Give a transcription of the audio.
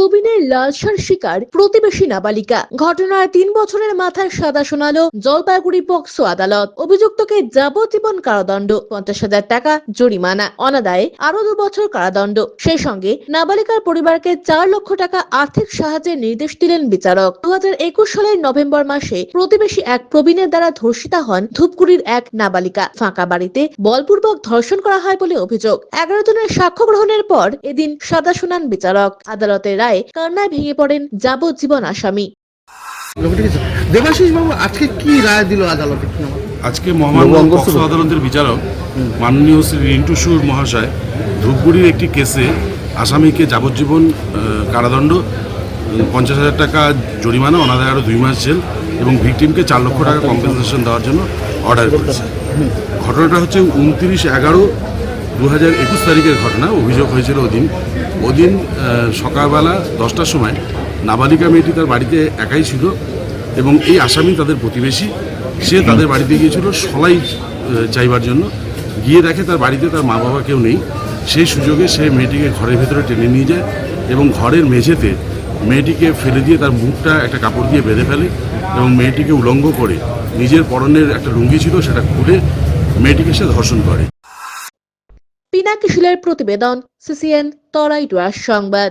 প্রবীণের লালসার শিকার প্রতিবেশী নাবালিকা। ঘটনার তিন বছরের মাথায় সাদা শোনালো জলপাইগুড়ি পক্সো আদালত। অভিযুক্তকে যাবজ্জীবন কারাদণ্ড, পঞ্চাশ হাজার টাকা জরিমানা, অনাদায়ে আরও দু বছর কারাদণ্ড। সেই সঙ্গে নাবালিকার পরিবারকে চার লক্ষ টাকা আর্থিক সাহায্যের নির্দেশ দিলেন বিচারক। দু হাজার একুশ সালের নভেম্বর মাসে প্রতিবেশী এক প্রবীণের দ্বারা ধর্ষিতা হন ধূপগুড়ির এক নাবালিকা। ফাঁকা বাড়িতে বলপূর্বক ধর্ষণ করা হয় বলে অভিযোগ। এগারো জনের সাক্ষ্য গ্রহণের পর এদিন সাদা শুনান বিচারক। আদালতের রায়ে কান্নায় ভেঙে পড়েন যাবজ্জীবন আসামি। দেবাশিস বাবু আজকে কি রায় দিল আদালতে আজকে মহামান্য আদালতের বিচারক মাননীয় শ্রী রিন্টু সুর মহাশয় ধূপগুড়ির একটি কেসে আসামিকে যাবজ্জীবন কারাদণ্ড পঞ্চাশ হাজার টাকা জরিমানা অনাদায় আরও দুই মাস জেল এবং ভিকটিমকে চার লক্ষ টাকা কম্পেনসেশন দেওয়ার জন্য অর্ডার করেছে। ঘটনাটা হচ্ছে উনত্রিশ এগারো দু হাজার একুশ তারিখের ঘটনা, অভিযোগ হয়েছিল ওদিন। ওদিন সকালবেলা দশটার সময় নাবালিকা মেয়েটি তার বাড়িতে একাই ছিল এবং এই আসামি তাদের প্রতিবেশী। সে তাদের বাড়িতে গিয়েছিল সলাই চাইবার জন্য। গিয়ে দেখে তার বাড়িতে তার মা বাবা কেউ নেই। সেই সুযোগে সে মেয়েটিকে ঘরের ভেতরে টেনে নিয়ে যায় এবং ঘরের মেঝেতে মেয়েটিকে ফেলে দিয়ে তার মুখটা একটা কাপড় দিয়ে বেঁধে ফেলে এবং মেয়েটিকে উলঙ্গ করে নিজের পরনের একটা লুঙ্গি ছিল সেটা খুলে মেয়েটিকে সে ধর্ষণ করে। পিনাকি শিলের প্রতিবেদন সিসিএন তরাইডুয়ার সংবাদ।